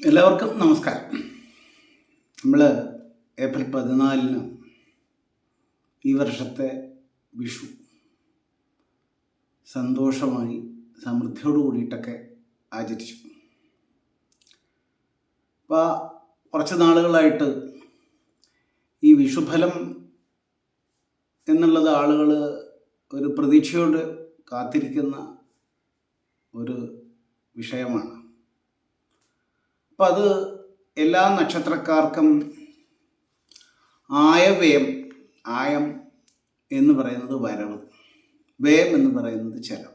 എല്ലാവർക്കും നമസ്കാരം. നമ്മൾ ഏപ്രിൽ പതിനാലിന് ഈ വർഷത്തെ വിഷു സന്തോഷമായി സമൃദ്ധിയോട് കൂടിയിട്ടൊക്കെ ആചരിച്ചു. അപ്പോൾ കുറച്ച് നാളുകളായിട്ട് ഈ വിഷുഫലം എന്നുള്ളത് ആളുകൾ ഒരു പ്രതീക്ഷയോട് കാത്തിരിക്കുന്ന ഒരു വിഷയമാണ്. അപ്പം അത് എല്ലാ നക്ഷത്രക്കാർക്കും ആയവ്യയം ആയം എന്ന് പറയുന്നത് വരവ് വ്യയം എന്ന് പറയുന്നത് ചെലവ്.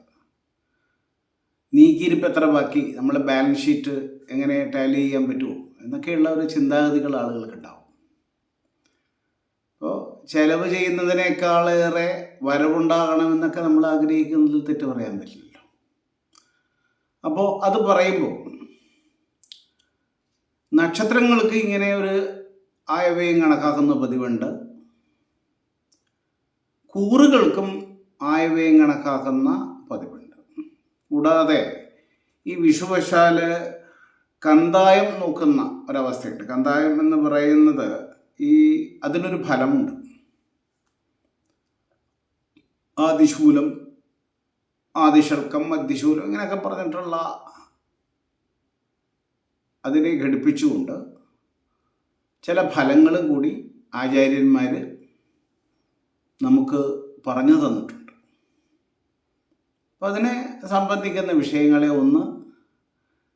നീക്കിയിരിപ്പ് എത്ര ബാക്കി? നമ്മളെ ബാലൻസ് ഷീറ്റ് എങ്ങനെ ടാലി ചെയ്യാൻ പറ്റുമോ? എന്നൊക്കെയുള്ള ഒരു ചിന്താഗതികൾ ആളുകൾക്ക് ഉണ്ടാവും. അപ്പോൾ ചെലവ് ചെയ്യുന്നതിനേക്കാളേറെ വരവുണ്ടാകണമെന്നൊക്കെ നമ്മൾ ആഗ്രഹിക്കുന്നതിൽ തെറ്റ് പറയാൻ പറ്റില്ലല്ലോ. അപ്പോൾ അത് പറയുമ്പോൾ നക്ഷത്രങ്ങൾക്ക് ഇങ്ങനെ ഒരു ആയവ്യയം കണക്കാക്കുന്ന പതിവുണ്ട്. കൂറുകൾക്കും ആയവ്യയം കണക്കാക്കുന്ന പതിവുണ്ട്. കൂടാതെ ഈ വിഷുവശാൽ കന്തായം നോക്കുന്ന ഒരവസ്ഥയുണ്ട്. കന്തായം എന്ന് പറയുന്നത് ഈ അതിനൊരു ഫലമുണ്ട്. ആദിശൂലം ആദിശർക്കം മധ്യശൂലം ഇങ്ങനെയൊക്കെ പറഞ്ഞിട്ടുള്ള അതിനെ ഘടിപ്പിച്ചുകൊണ്ട് ചില ഫലങ്ങളും കൂടി ആചാര്യന്മാർ നമുക്ക് പറഞ്ഞു തന്നിട്ടുണ്ട്. അപ്പം അതിനെ സംബന്ധിക്കുന്ന വിഷയങ്ങളെ ഒന്ന്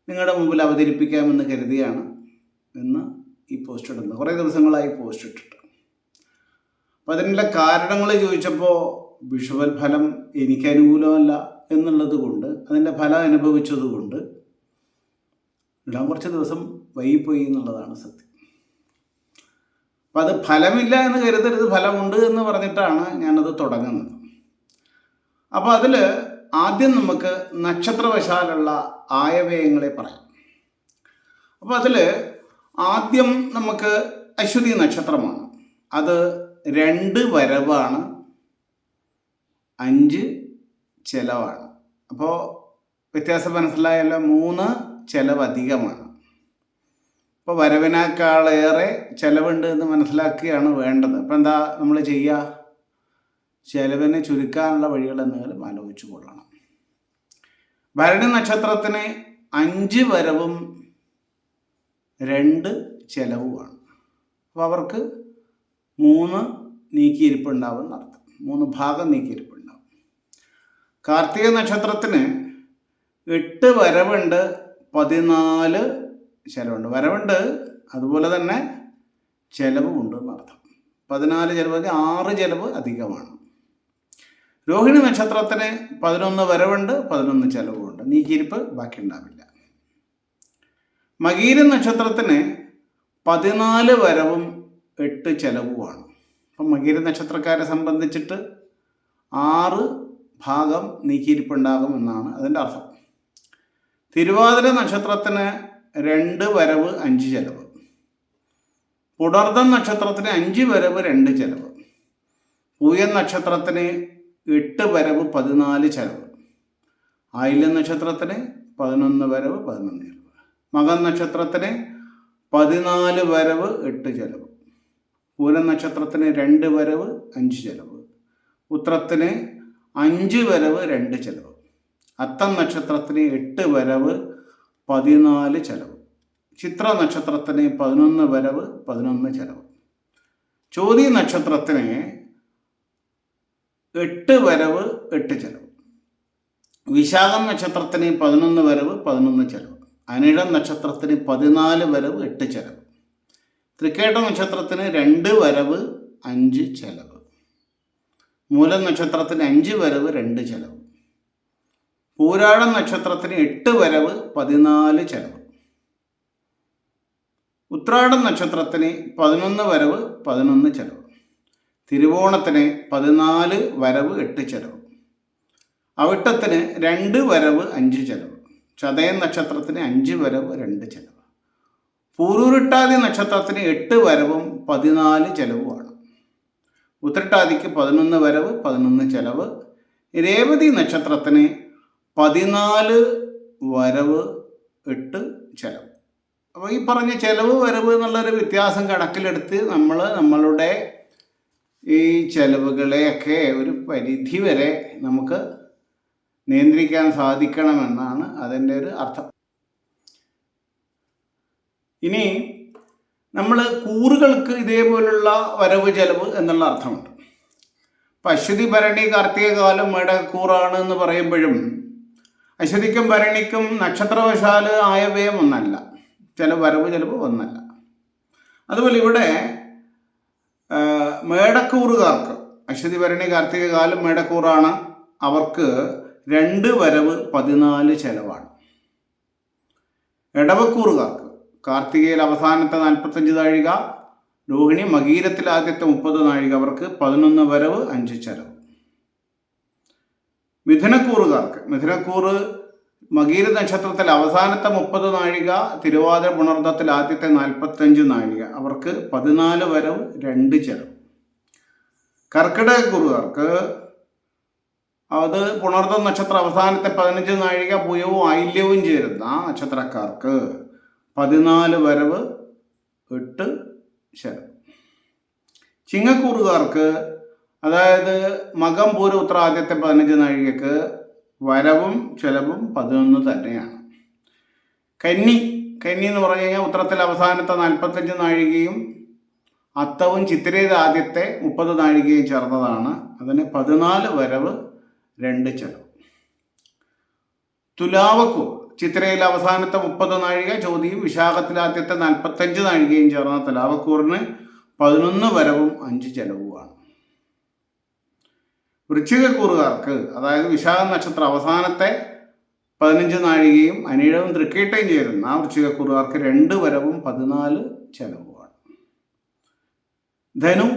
നിങ്ങളുടെ മുമ്പിൽ അവതരിപ്പിക്കാമെന്ന് കരുതിയാണ് ഇന്ന് ഈ പോസ്റ്റ് ഇടുന്നത്. കുറേ ദിവസങ്ങളായി പോസ്റ്റ് ഇട്ടിട്ട്. അപ്പം അതിനുള്ള കാരണങ്ങൾ ചോദിച്ചപ്പോൾ വിഷുവൽ ഫലം എനിക്ക് അനുകൂലമല്ല എന്നുള്ളത് കൊണ്ട് അതിന്റെ ഫലം അനുഭവിച്ചത് കൊണ്ട് ഇടാൻ കുറച്ച് ദിവസം വൈകിപ്പോയി എന്നുള്ളതാണ് സത്യം. അപ്പം അത് ഫലമില്ല എന്ന് കരുതരുത് ഫലമുണ്ട് എന്ന് പറഞ്ഞിട്ടാണ് ഞാനത് തുടങ്ങുന്നത്. അപ്പോൾ അതിൽ ആദ്യം നമുക്ക് നക്ഷത്രവശാലുള്ള ആയവയങ്ങളെ പറയാം. അപ്പോൾ അതിൽ ആദ്യം നമുക്ക് അശ്വതി നക്ഷത്രമാണ്. അത് രണ്ട് വരവാണ് അഞ്ച് ചെലവാണ്. അപ്പോൾ വ്യത്യാസം മനസ്സിലായല്ലോ മൂന്ന് ചെലവ് അധികമാണ് അപ്പോൾ വരവിനേക്കാളേറെ ചിലവുണ്ട് എന്ന് മനസ്സിലാക്കുകയാണ് വേണ്ടത്. അപ്പം എന്താ നമ്മൾ ചെയ്യുക ചിലവിനെ ചുരുക്കാനുള്ള വഴികൾ എന്തെങ്കിലും ആലോചിച്ചു കൊള്ളണം. ഭരണി നക്ഷത്രത്തിന് അഞ്ച് വരവും രണ്ട് ചെലവുമാണ്. അപ്പോൾ അവർക്ക് മൂന്ന് നീക്കിയിരിപ്പുണ്ടാവും എന്നർത്ഥം മൂന്ന് ഭാഗം നീക്കിയിരിപ്പുണ്ടാവും. കാർത്തിക നക്ഷത്രത്തിന് എട്ട് വരവുണ്ട് പതിനാല് ചിലവുണ്ട്. വരവുണ്ട്. അതുപോലെ തന്നെ ചിലവുമുണ്ട് എന്നർത്ഥം പതിനാല് ചിലവ് ആറ് ചിലവ് അധികമാണ്. രോഹിണി നക്ഷത്രത്തിന് പതിനൊന്ന് വരവുണ്ട് പതിനൊന്ന് ചിലവുമുണ്ട്. നീക്കിയിരിപ്പ് ബാക്കി ഉണ്ടാവില്ല മകീര നക്ഷത്രത്തിന് പതിനാല് വരവും എട്ട് ചിലവുമാണ്. അപ്പം മകീര നക്ഷത്രക്കാരെ സംബന്ധിച്ചിട്ട് ആറ് ഭാഗം നീക്കിയിരിപ്പുണ്ടാകും എന്നാണ് അതിന്റെ അർത്ഥം. തിരുവാതിര നക്ഷത്രത്തിന് രണ്ട് വരവ് അഞ്ച് ചെലവ്. പുണർദം നക്ഷത്രത്തിന് അഞ്ച് വരവ് രണ്ട് ചെലവ്. പൂയൻ നക്ഷത്രത്തിന് എട്ട് വരവ് പതിനാല് ചെലവ്. ആയില്യം നക്ഷത്രത്തിന് പതിനൊന്ന് വരവ് പതിനൊന്ന് ചെലവ്. മകൻ നക്ഷത്രത്തിന് പതിനാല് വരവ് എട്ട് ചെലവ്. പൂരം നക്ഷത്രത്തിന് രണ്ട് വരവ് അഞ്ച് ചെലവ്. ഉത്രത്തിന് അഞ്ച് വരവ് രണ്ട് ചെലവ്. അത്തം നക്ഷത്രത്തിന് എട്ട് വരവ് പതിനാല് ചെലവ്. ചിത്ര നക്ഷത്രത്തിന് പതിനൊന്ന് വരവ് പതിനൊന്ന് ചെലവ്. ചോതി നക്ഷത്രത്തിന് എട്ട് വരവ് എട്ട് ചെലവ്. വിശാഖം നക്ഷത്രത്തിന് പതിനൊന്ന് വരവ് പതിനൊന്ന് ചെലവ്. അനിഴം നക്ഷത്രത്തിന് പതിനാല് വരവ് എട്ട് ചെലവ്. തൃക്കേട്ട നക്ഷത്രത്തിന് രണ്ട് വരവ് അഞ്ച് ചെലവ്. മൂലം നക്ഷത്രത്തിന് അഞ്ച് വരവ് രണ്ട് ചെലവ്. പൂരാടം നക്ഷത്രത്തിന് എട്ട് വരവ് പതിനാല് ചെലവ്. ഉത്രാടം നക്ഷത്രത്തിന് പതിനൊന്ന് വരവ് പതിനൊന്ന് ചെലവ്. തിരുവോണത്തിന് പതിനാല് വരവ് എട്ട് ചെലവ്. അവിട്ടത്തിന് രണ്ട് വരവ് അഞ്ച് ചെലവ്. ചതയൻ നക്ഷത്രത്തിന് അഞ്ച് വരവ് രണ്ട് ചെലവ്. പൂരൂരിട്ടാതി നക്ഷത്രത്തിന് എട്ട് വരവും പതിനാല് ചെലവുമാണ്. ഉത്രട്ടാതിക്ക് പതിനൊന്ന് വരവ് പതിനൊന്ന് ചെലവ്. രേവതി നക്ഷത്രത്തിന് പതിനാല് വരവ് എട്ട് ചെലവ്. ഈ പറഞ്ഞ ചെലവ് വരവ് എന്നുള്ളൊരു വ്യത്യാസം കണക്കിലെടുത്ത് നമ്മൾ നമ്മളുടെ ഈ ചെലവുകളെയൊക്കെ ഒരു പരിധി വരെ നമുക്ക് നിയന്ത്രിക്കാൻ സാധിക്കണമെന്നാണ് അതിന്റെ ഒരു അർത്ഥം. ഇനി നമ്മൾ കൂറുകൾക്ക് ഇതേപോലുള്ള വരവ് ചെലവ് എന്നുള്ള അർത്ഥമുണ്ട്. പശുതി ഭരണി കാർത്തിക കാലം മേടക്കൂറാണ് എന്ന് പറയുമ്പോഴും അശ്വതിക്കും ഭരണിക്കും നക്ഷത്രവശാൽ ആയവയം ഒന്നല്ല. ചില വരവ് ചിലവ് ഒന്നല്ല. അതുപോലെ ഇവിടെ മേടക്കൂറുകാർക്ക് അശ്വതി ഭരണി കാർത്തിക കാലം മേടക്കൂറാണ്. അവർക്ക് രണ്ട് വരവ് പതിനാല് ചെലവാണ്. ഇടവക്കൂറുകാർക്ക് കാർത്തികയിൽ അവസാനത്തെ നാൽപ്പത്തഞ്ച് നാഴിക രോഹിണി മകീരത്തിൽ ആദ്യത്തെ മുപ്പത് നാഴിക അവർക്ക് പതിനൊന്ന് വരവ് അഞ്ച് ചെലവ്. മിഥുനക്കൂറുകാർക്ക്. മിഥുനക്കൂറ് മകീര നക്ഷത്രത്തിൽ അവസാനത്തെ മുപ്പത് നാഴിക തിരുവാതിര പുണർദത്തിൽ ആദ്യത്തെ നാൽപ്പത്തഞ്ച് നാഴിക. അവർക്ക് പതിനാല് വരവ് രണ്ട് ചെലവ് കർക്കിടകക്കുറുകാർക്ക് അത് പുണർദ നക്ഷത്ര അവസാനത്തെ പതിനഞ്ച് നാഴിക പുയവും ഐല്യവും ചേരുന്ന നക്ഷത്രക്കാർക്ക് പതിനാല് വരവ് എട്ട് ചെലവ് ചിങ്ങക്കൂറുകാർക്ക് അതായത് മകം പൂര ഉത്ര ആദ്യത്തെ പതിനഞ്ച് നാഴികക്ക് വരവും ചെലവും പതിനൊന്ന് തന്നെയാണ്. കന്നി കന്നി എന്ന് പറഞ്ഞു കഴിഞ്ഞാൽ ഉത്തരത്തിൽ അവസാനത്തെ നാൽപ്പത്തഞ്ച് നാഴികയും അത്തവും ചിത്തിരയുടെ ആദ്യത്തെ മുപ്പത് നാഴികയും ചേർന്നതാണ്. അതിന് പതിനാല് വരവ് രണ്ട് ചെലവ്. തുലാവക്കു ചിത്രയിൽ അവസാനത്തെ മുപ്പത് നാഴിക ചോദ്യം വിശാഖത്തിൽ ആദ്യത്തെ നാൽപ്പത്തഞ്ച് നാഴികയും ചേർന്ന തുലാവക്കൂറിന് പതിനൊന്ന് വരവും അഞ്ച് ചെലവുമാണ്. വൃശ്ചികക്കൂറുകാർക്ക് അതായത് വിശാഖ നക്ഷത്രം അവസാനത്തെ പതിനഞ്ച് നാഴികയും അനീഴവും തൃക്കേട്ടയും ചേരുന്ന ആ വൃശ്ചികക്കൂറുകാർക്ക് രണ്ട് വരവും പതിനാല് ചെലവുമാണ്. ധനു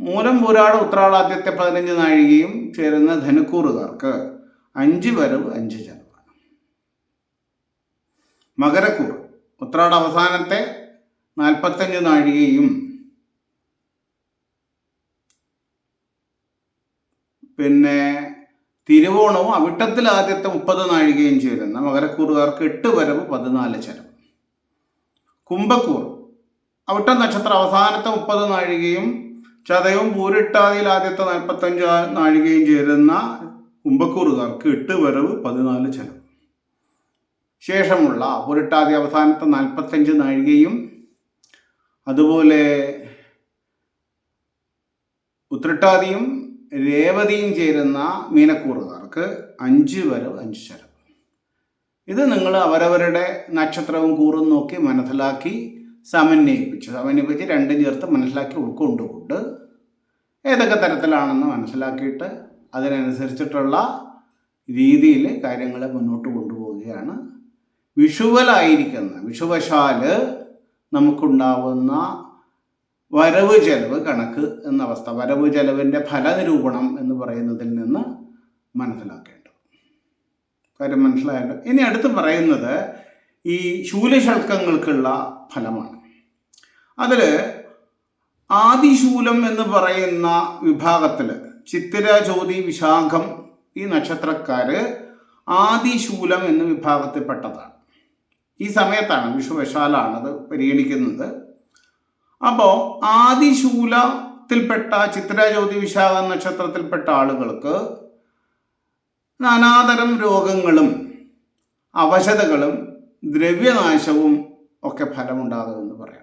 മൂലം പൂരാട് ഉത്രാളാദ്യത്തെ പതിനഞ്ച് നാഴികയും ചേരുന്ന ധനുക്കൂറുകാർക്ക് അഞ്ച് വരവ് അഞ്ച് ചെലവാണ്. മകരക്കൂർ ഉത്രാട അവസാനത്തെ നാൽപ്പത്തഞ്ച് നാഴികയും പിന്നെ തിരുവോണവും അവിട്ടത്തിൽ ആദ്യത്തെ മുപ്പത് നാഴികയും ചേരുന്ന മകരക്കൂറുകാർക്ക് എട്ട് വരവ് പതിനാല് ചരവ് കുംഭക്കൂർ അവിട്ട നക്ഷത്രം അവസാനത്തെ മുപ്പത് നാഴികയും ചതയവും പൂരിട്ടാതിയിൽ ആദ്യത്തെ നാൽപ്പത്തഞ്ച് നാഴികയും ചേരുന്ന കുംഭക്കൂറുകാർക്ക് എട്ട് വരവ് പതിനാല് ചരവ് ശേഷമുള്ള പൂരിട്ടാതി അവസാനത്തെ നാൽപ്പത്തഞ്ച് നാഴികയും അതുപോലെ ഉത്രട്ടാതിയും രേവതിയും ചേരുന്ന മീനക്കൂറുകാർക്ക് അഞ്ച് വരവ് അഞ്ച് ചരവ് ഇത് നിങ്ങൾ അവരവരുടെ നക്ഷത്രവും കൂറും നോക്കി മനസ്സിലാക്കി സമന്വയിപ്പിച്ചു. സമന്വയിപ്പിച്ച് രണ്ടും ചേർത്ത് മനസ്സിലാക്കി ഉൾക്കൊണ്ടുകൊണ്ട് ഏതൊക്കെ തരത്തിലാണെന്ന് മനസ്സിലാക്കിയിട്ട് അതിനനുസരിച്ചിട്ടുള്ള രീതിയിൽ കാര്യങ്ങളെ മുന്നോട്ട് കൊണ്ടുപോവുകയാണ്. വിഷുവലായിരിക്കുന്ന വിഷുവശാൽ നമുക്കുണ്ടാവുന്ന വരവ് ചെലവ് കണക്ക് എന്ന അവസ്ഥ വരവ് ചെലവിന്റെ ഫലനിരൂപണം എന്ന് പറയുന്നതിൽ നിന്ന് മനസ്സിലാക്കേണ്ടത്. കാര്യം മനസ്സിലായല്ലോ? ഇനി അടുത്ത് പറയുന്നത് ഈ ശൂലശൽക്കങ്ങൾക്കുള്ള ഫലമാണ്. അതിൽ ആദിശൂലം എന്ന് പറയുന്ന വിഭാഗത്തിൽ ചിത്തിര ജ്യോതി വിശാഖം ഈ നക്ഷത്രക്കാര് ആദിശൂലം എന്ന വിഭാഗത്തിൽപ്പെട്ടതാണ്. ഈ സമയത്താണ് വിഷുവശാലാണ് അത് പരിഗണിക്കുന്നത്. അപ്പോൾ ആദിശൂലത്തിൽപ്പെട്ട ചിത്രജ്യോതി വിശാഖ നക്ഷത്രത്തിൽപ്പെട്ട ആളുകൾക്ക് നാനാതരം രോഗങ്ങളും അവശതകളും ദ്രവ്യനാശവും ഒക്കെ ഫലമുണ്ടാകുമെന്ന് പറയാം.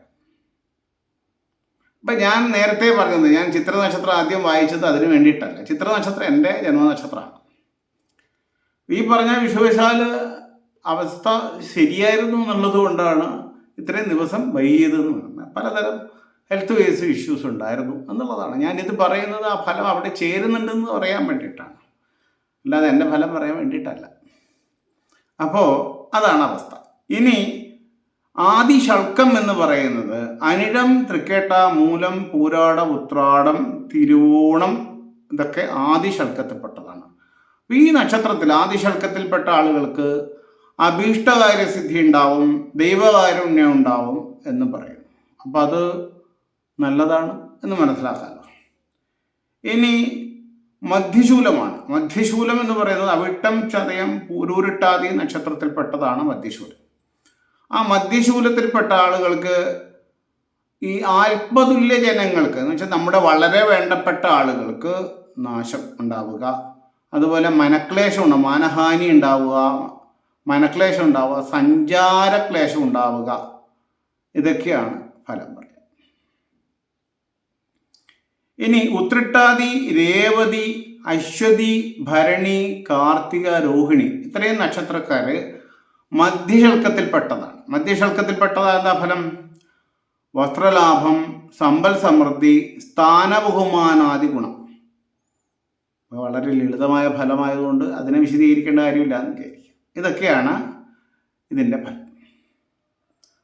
ഇപ്പം ഞാൻ നേരത്തെ പറഞ്ഞത് ഞാൻ ചിത്രനക്ഷത്രം ആദ്യം വായിച്ചത് അതിന് വേണ്ടിയിട്ടല്ല. ചിത്രനക്ഷത്രം എന്റെ ജന്മനക്ഷത്രമാണ്. ഈ പറഞ്ഞ വിഷുവശാൽ അവസ്ഥ ശരിയായിരുന്നു എന്നുള്ളത് കൊണ്ടാണ് ഇത്രയും ദിവസം വൈകിയതെന്ന് പറയുന്നത്. പലതരം ഹെൽത്ത് വേസ് ഇഷ്യൂസ് ഉണ്ടായിരുന്നു എന്നുള്ളതാണ്. ഞാനിത് പറയുന്നത് ആ ഫലം അവിടെ ചേരുന്നുണ്ടെന്ന് പറയാൻ വേണ്ടിയിട്ടാണ്. അല്ലാതെ എന്റെ ഫലം പറയാൻ വേണ്ടിയിട്ടല്ല. അപ്പോൾ അതാണ് അവസ്ഥ. ഇനി ആദി ഷൾക്കം എന്ന് പറയുന്നത് അനിഴം തൃക്കേട്ട മൂലം പൂരാട ഉത്രാടം തിരുവോണം ഇതൊക്കെ ആദി ഷൾക്കത്തിൽപ്പെട്ടതാണ് ഈ നക്ഷത്രത്തിൽ ആദി ഷൾക്കത്തിൽപ്പെട്ട ആളുകൾക്ക് അഭീഷ്ടകാര്യസിദ്ധി ഉണ്ടാവും ദൈവകാരുണ്യം ഉണ്ടാവും എന്ന് പറയും. അപ്പം അത് നല്ലതാണ് എന്ന് മനസ്സിലാക്കാമല്ലോ ഇനി മധ്യശൂലമാണ്. മധ്യശൂലം എന്ന് പറയുന്നത് അവിട്ടം ചതയം പൂരൂരിട്ടാതി നക്ഷത്രത്തിൽപ്പെട്ടതാണ് മധ്യശൂലം. ആ മധ്യശൂലത്തിൽപ്പെട്ട ആളുകൾക്ക് ഈ ആത്മതുല്യ ജനങ്ങൾക്ക് എന്ന് വെച്ചാൽ നമ്മുടെ വളരെ വേണ്ടപ്പെട്ട ആളുകൾക്ക് നാശം ഉണ്ടാവുക. അതുപോലെ മനക്ലേശം ഉണ്ടാവും മാനഹാനി ഉണ്ടാവുക മനക്ലേശം ഉണ്ടാവുക സഞ്ചാരക്ലേശം ഉണ്ടാവുക ഇതൊക്കെയാണ് ഫലം പറയുക. ഇനി ഉത്രിട്ടാതി രേവതി അശ്വതി ഭരണി കാർത്തിക രോഹിണി ഇത്രയും നക്ഷത്രക്കാര് മധ്യശൽക്കത്തിൽപ്പെട്ടതാണ്. മധ്യശൽക്കത്തിൽപ്പെട്ടതാ എന്താ ഫലം? വസ്ത്രലാഭം സമ്പൽ സമൃദ്ധി സ്ഥാന സ്ഥാനബഹുമാനാദി ഗുണം. വളരെ ലളിതമായ ഫലമായതുകൊണ്ട് അതിനെ വിശദീകരിക്കേണ്ട കാര്യമില്ല എന്ന് ഇതൊക്കെയാണ് ഇതിന്റെ ഫലം.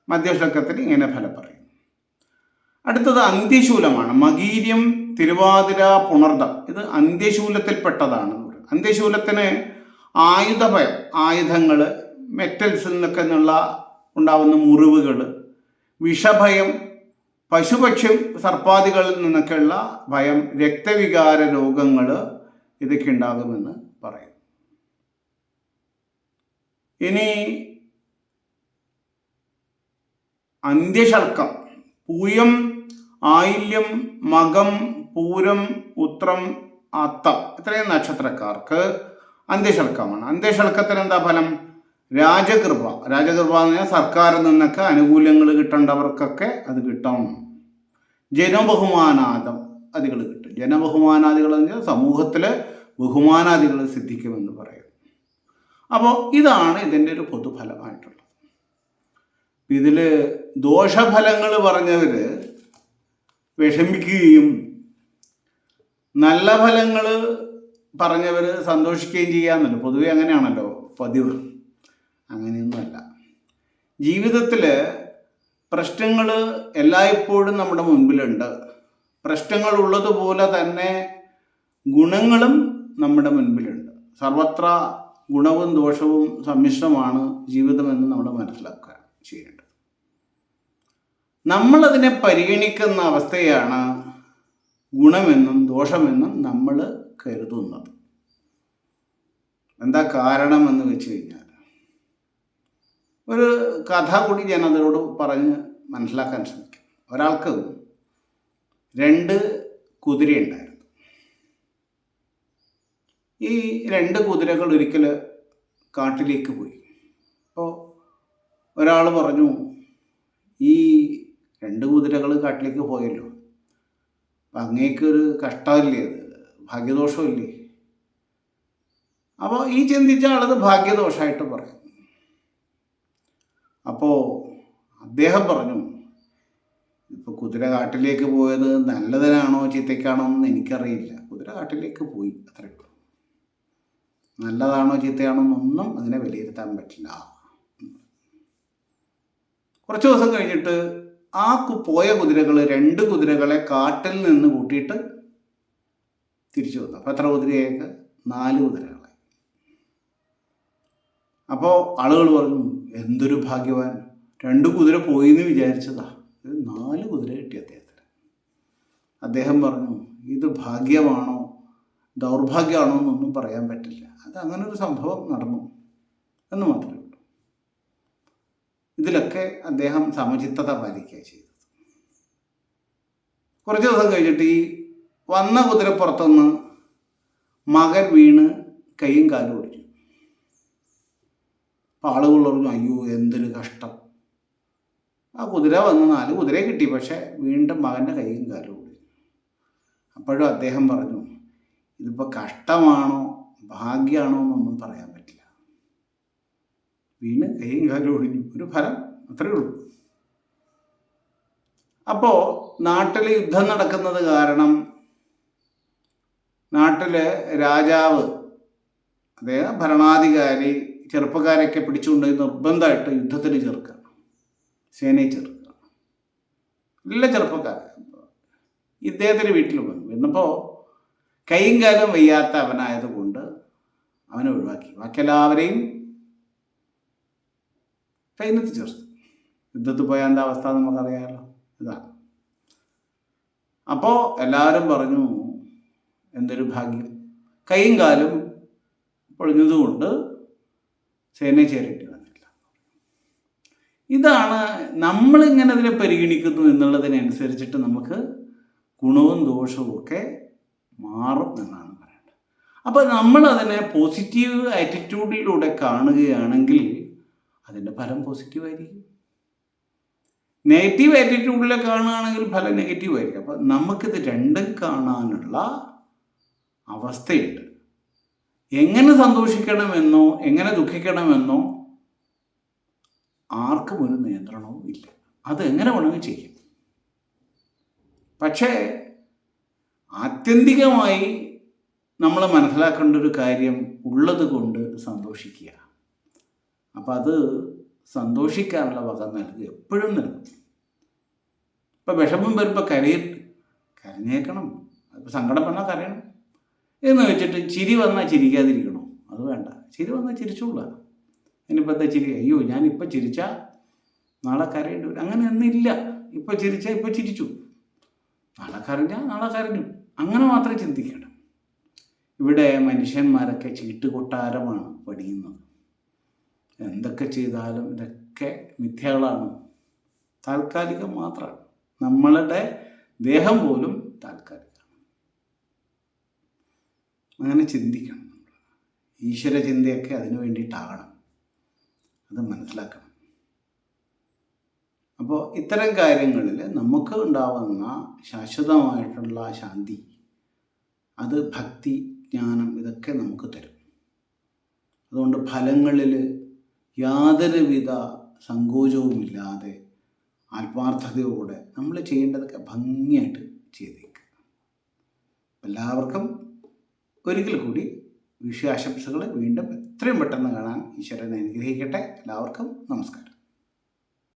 മധ്യശൽക്കത്തിൽ ഇങ്ങനെ ഫലം പറയും. അടുത്തത് അന്ത്യശൂലമാണ്. മകീര്യം തിരുവാതിര പുണർദം. ഇത് അന്ത്യശൂലത്തിൽപ്പെട്ടതാണ്. അന്ത്യശൂലത്തിന് ആയുധഭയം ആയുധങ്ങൾ മെറ്റൽസിൽ നിന്നൊക്കെ നിന്നുള്ള ഉണ്ടാവുന്ന മുറിവുകൾ വിഷഭയം പശുപക്ഷ്യം സർപ്പാദികളിൽ നിന്നൊക്കെയുള്ള ഭയം രക്തവികാര രോഗങ്ങൾ ഇതൊക്കെ ഉണ്ടാകുമെന്ന് പറയും. ഇനി അന്ത്യശൽക്കം പൂയം ആയില്യം മകം പൂരം ഉത്രം അത്തം. ഇത്രയും നക്ഷത്രക്കാർക്ക് അന്ത്യശൽക്കമാണ് അന്ത്യശൽക്കത്തിന് എന്താ ഫലം? രാജകൃപ. രാജകൃപ എന്ന് പറഞ്ഞാൽ സർക്കാരിൽ നിന്നൊക്കെ ആനുകൂല്യങ്ങൾ കിട്ടേണ്ടവർക്കൊക്കെ അത് കിട്ടണം ജനബഹുമാനാദം അതികൾ കിട്ടും. ജനബഹുമാനാദികൾ എന്ന് വെച്ചാൽ സമൂഹത്തിൽ ബഹുമാനാദികൾ സിദ്ധിക്കുമെന്ന് പറയും. അപ്പോൾ ഇതാണ് ഇതിന്റെ ഒരു പൊതുഫലമായിട്ടുള്ളത്. ഇതിൽ ദോഷഫലങ്ങൾ പറഞ്ഞവർ വിഷമിക്കുകയും നല്ല ഫലങ്ങൾ പറഞ്ഞവർ സന്തോഷിക്കുകയും ചെയ്യാമെന്നല്ലോ പൊതുവെ അങ്ങനെയാണല്ലോ പതിവ്. അങ്ങനെയൊന്നുമല്ല. ജീവിതത്തിൽ പ്രശ്നങ്ങൾ എല്ലായ്പ്പോഴും നമ്മുടെ മുൻപിലുണ്ട്. പ്രശ്നങ്ങൾ ഉള്ളതുപോലെ തന്നെ ഗുണങ്ങളും നമ്മുടെ മുൻപിലുണ്ട്. സർവത്ര ഗുണവും ദോഷവും സമ്മിശ്രമാണ് ജീവിതമെന്ന് നമ്മൾ മനസ്സിലാക്കുക ചെയ്യേണ്ടത്. നമ്മളതിനെ പരിഗണിക്കുന്ന അവസ്ഥയാണ് ഗുണമെന്നും ദോഷമെന്നും നമ്മൾ കരുതുന്നത്. എന്താ കാരണമെന്ന് വെച്ച് കഴിഞ്ഞാൽ ഒരു കഥ കൂടി ഞാൻ അതിനോട് പറഞ്ഞ് മനസ്സിലാക്കാൻ ശ്രമിക്കും. ഒരാൾക്ക് രണ്ട് കുതിരയുണ്ടായിരുന്നു. ഈ രണ്ട് കുതിരകൾ ഒരിക്കൽ കാട്ടിലേക്ക് പോയി. അപ്പോൾ ഒരാൾ പറഞ്ഞു ഈ രണ്ട് കുതിരകൾ കാട്ടിലേക്ക് പോയല്ലോ. അപ്പം അങ്ങേക്കൊരു കഷ്ടമില്ലേ അത്? ഭാഗ്യദോഷമില്ലേ? അപ്പോൾ ഈ ചിന്തിച്ച ആളത് ഭാഗ്യദോഷമായിട്ട് പറയും. അപ്പോൾ അദ്ദേഹം പറഞ്ഞു ഇപ്പോൾ കുതിര കാട്ടിലേക്ക് പോയത് നല്ലതിനാണോ ചീത്തയ്ക്കാണോ എന്ന് എനിക്കറിയില്ല. കുതിര കാട്ടിലേക്ക് പോയി. അത്രേ ഉള്ളൂ. നല്ലതാണോ ചീത്തയാണോ എന്നൊന്നും അതിനെ വിലയിരുത്താൻ പറ്റില്ല. കുറച്ച് ദിവസം കഴിഞ്ഞിട്ട് ആ പോയ കുതിരകൾ രണ്ട് കുതിരകളെ കാട്ടിൽ നിന്ന് കൂട്ടിയിട്ട് തിരിച്ചു വന്നു. അപ്പോൾ എത്ര കുതിരയൊക്കെ നാല് കുതിരകളെ അപ്പോൾ ആളുകൾ പറഞ്ഞു എന്തൊരു ഭാഗ്യവാൻ. രണ്ട് കുതിര പോയി എന്ന് വിചാരിച്ചതാ നാല് കുതിര കിട്ടി അദ്ദേഹത്തിന്. അദ്ദേഹം പറഞ്ഞു ഇത് ഭാഗ്യമാണോ ദൗർഭാഗ്യമാണോ എന്നൊന്നും പറയാൻ പറ്റില്ല. അത് അങ്ങനെ ഒരു സംഭവം നടന്നു. എന്ന് മാത്രമേ ഉള്ളൂ. ഇതിലൊക്കെ അദ്ദേഹം സമചിത്തത പാലിക്കുക ചെയ്തത്. കുറച്ച് ദിവസം കഴിഞ്ഞിട്ട് ഈ വന്ന കുതിരപ്പുറത്തുനിന്ന് മകൻ വീണ് കൈയും കാലും ഒടിഞ്ഞു. അപ്പം ആളുകൾ പറഞ്ഞു അയ്യോ എന്തൊരു കഷ്ടം. ആ കുതിര വന്ന് നാല് കുതിരയെ കിട്ടി പക്ഷേ വീണ്ടും മകന്റെ കൈയും കാലും ഒടിഞ്ഞു. അപ്പോഴും അദ്ദേഹം പറഞ്ഞു ഇതിപ്പോൾ കഷ്ടമാണോ ഭാഗ്യമാണോ എന്നൊന്നും പറയാൻ പറ്റില്ല. വീണ് കൈയും കാലും ഒടിഞ്ഞു. ഒരു ഫലം അത്രയേ ഉള്ളൂ. അപ്പോൾ നാട്ടിൽ യുദ്ധം നടക്കുന്നത് കാരണം നാട്ടിലെ രാജാവ് അതായത് ഭരണാധികാരി ചെറുപ്പക്കാരെയൊക്കെ പിടിച്ചുകൊണ്ട് നിർബന്ധമായിട്ട് യുദ്ധത്തിന് ചേർക്കുക. സേനയെ ചേർക്കുക. എല്ലാ ചെറുപ്പക്കാർ ഇദ്ദേഹത്തിന്റെ വീട്ടിൽ വന്നു. എന്നപ്പോൾ കൈയും കാലും വയ്യാത്ത അവനായതുകൊണ്ട് അവനെ ഒഴിവാക്കി. ബാക്കി എല്ലാവരെയും സൈന്യത്തിൽ ചേർത്തു യുദ്ധത്തിൽ പോയാൽ എന്താ അവസ്ഥ നമുക്കറിയാമല്ലോ. ഇതാണ് അപ്പോൾ എല്ലാവരും പറഞ്ഞു എന്തൊരു ഭാഗ്യം. കൈയും കാലും പൊളിഞ്ഞതുകൊണ്ട് സേനയെ ചേരേണ്ടി വന്നില്ല ഇതാണ് നമ്മളിങ്ങനെ അതിനെ പരിഗണിക്കുന്നു എന്നുള്ളതിനനുസരിച്ചിട്ട് നമുക്ക് ഗുണവും ദോഷവും ഒക്കെ മാറും എന്നാണ് പറയുന്നത് അപ്പോൾ നമ്മൾ അതിനെ പോസിറ്റീവ് ആറ്റിറ്റ്യൂഡിലൂടെ കാണുകയാണെങ്കിൽ അതിന്റെ ഫലം പോസിറ്റീവായിരിക്കും നെഗറ്റീവ് ആറ്റിറ്റ്യൂഡിൽ കാണുകയാണെങ്കിൽ ഫലം നെഗറ്റീവ് ആയിരിക്കും. അപ്പോൾ നമുക്കിത് രണ്ടും കാണാനുള്ള അവസ്ഥയുണ്ട്. എങ്ങനെ സന്തോഷിക്കണമെന്നോ എങ്ങനെ ദുഃഖിക്കണമെന്നോ ആർക്കും ഒരു നിയന്ത്രണവും ഇല്ല. അത് എങ്ങനെ വേണമെങ്കിൽ ചെയ്യും. പക്ഷേ ആത്യന്തികമായി നമ്മൾ മനസ്സിലാക്കേണ്ട ഒരു കാര്യം ഉള്ളത് കൊണ്ട് സന്തോഷിക്കുക. അപ്പം അത് സന്തോഷിക്കാനുള്ള വക നൽകുക എപ്പോഴും നൽകും. ഇപ്പം വിഷമം വരുമ്പോൾ കരയിട്ട് കരഞ്ഞേക്കണം. ഇപ്പം സങ്കടം വന്നാൽ കരയണം. എന്ന് വെച്ചിട്ട് ചിരി വന്നാൽ ചിരിക്കാതിരിക്കണോ? അത് വേണ്ട. ചിരി വന്നാൽ ചിരിച്ചോളാം ഇനിയിപ്പോൾ എന്താ ചിരി? അയ്യോ ഞാനിപ്പോൾ ചിരിച്ചാൽ നാളെ കരയേണ്ടി വരും. അങ്ങനെ ഇല്ല ഇപ്പോൾ ചിരിച്ചാൽ ഇപ്പോൾ ചിരിച്ചു. നാളെ കരഞ്ഞാൽ നാളെ കരഞ്ഞു. അങ്ങനെ മാത്രമേ ചിന്തിക്കണം ഇവിടെ മനുഷ്യന്മാരൊക്കെ ചീട്ടുകൊട്ടാരമാണ് പണിയുന്നത് എന്തൊക്കെ ചെയ്താലും ഇതൊക്കെ മിഥ്യകളാണ്. താൽക്കാലികം മാത്രമാണ് നമ്മളുടെ ദേഹം പോലും താൽക്കാലികമാണ്. അങ്ങനെ ചിന്തിക്കണം. ഈശ്വര ചിന്തയൊക്കെ അതിനു വേണ്ടിയിട്ടാകണം. അത് മനസ്സിലാക്കണം. അപ്പോൾ ഇത്തരം കാര്യങ്ങളിൽ നമുക്ക് ഉണ്ടാവുന്ന ശാശ്വതമായിട്ടുള്ള ശാന്തി അത് ഭക്തി ജ്ഞാനം ഇതൊക്കെ നമുക്ക് തരും. അതുകൊണ്ട് ഫലങ്ങളിൽ യാതൊരുവിധ സങ്കോചവുമില്ലാതെ ആത്മാർത്ഥതയോടെ നമ്മൾ ചെയ്യേണ്ടതൊക്കെ ഭംഗിയായിട്ട് ചെയ്തേക്കുക. എല്ലാവർക്കും ഒരിക്കൽ കൂടി വിഷയാശംസകൾ വീണ്ടും എത്രയും പെട്ടെന്ന് കാണാൻ ഈശ്വരനെ അനുഗ്രഹിക്കട്ടെ. എല്ലാവർക്കും നമസ്കാരം.